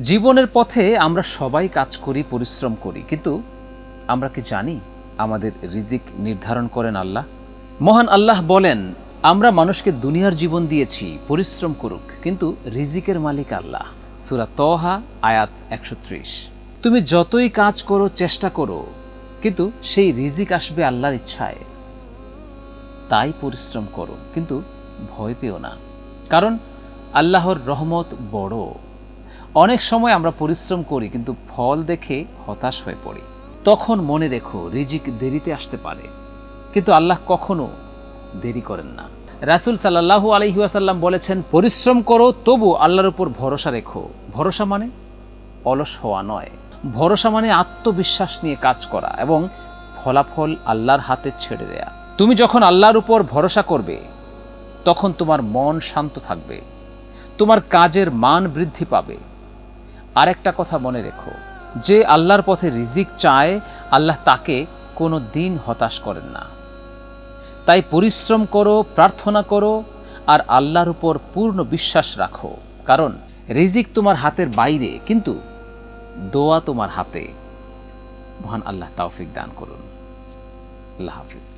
জীবনের পথে আমরা সবাই কাজ করি, পরিশ্রম করি, কিন্তু আমরা কি জানি আমাদের রিজিক নির্ধারণ করেন আল্লাহ? মহান আল্লাহ বলেন, আমরা মানুষকে দুনিয়ার জীবন দিয়েছি, পরিশ্রম করুক, কিন্তু রিজিকের মালিক আল্লাহ। সুরা তহা আয়াত একশো ত্রিশ। তুমি যতই কাজ করো, চেষ্টা করো, কিন্তু সেই রিজিক আসবে আল্লাহর ইচ্ছায়। তাই পরিশ্রম করো, কিন্তু ভয় পেও না। কারণ আল্লাহর রহমত বড়। অনেক সময় আমরা পরিশ্রম করি, কিন্তু ফল দেখে হতাশ হয়ে পড়ি। তখন মনে রেখো, রিজিক দেরিতে আসতে পারে। কিন্তু আল্লাহ কখনো দেরি করেন না। রাসুল সাল্লাহু আলহিউসাল্লাম বলেছেন, পরিশ্রম করো, তবু আল্লাহর উপর ভরসা রেখো। ভরসা মানে অলস হওয়া নয়। ভরসা মানে আত্মবিশ্বাস নিয়ে কাজ করা এবং ফলাফল আল্লাহর হাতে ছেড়ে দেয়া। তুমি যখন আল্লাহর উপর ভরসা করবে, তখন তোমার মন শান্ত থাকবে। তোমার কাজের মান বৃদ্ধি পাবে। আরেকটা কথা মনে রেখো, যে আল্লাহর পথে রিজিক চায়, আল্লাহ তাকে কোনো দিন হতাশ করেন না। তাই পরিশ্রম করো, প্রার্থনা করো, আর আল্লাহর উপর পূর্ণ বিশ্বাস রাখো। কারণ রিজিক তোমার হাতের বাইরে, কিন্তু দোয়া তোমার হাতে। মহান আল্লাহ তাওফিক দান করুন। আল্লাহ হাফিজ।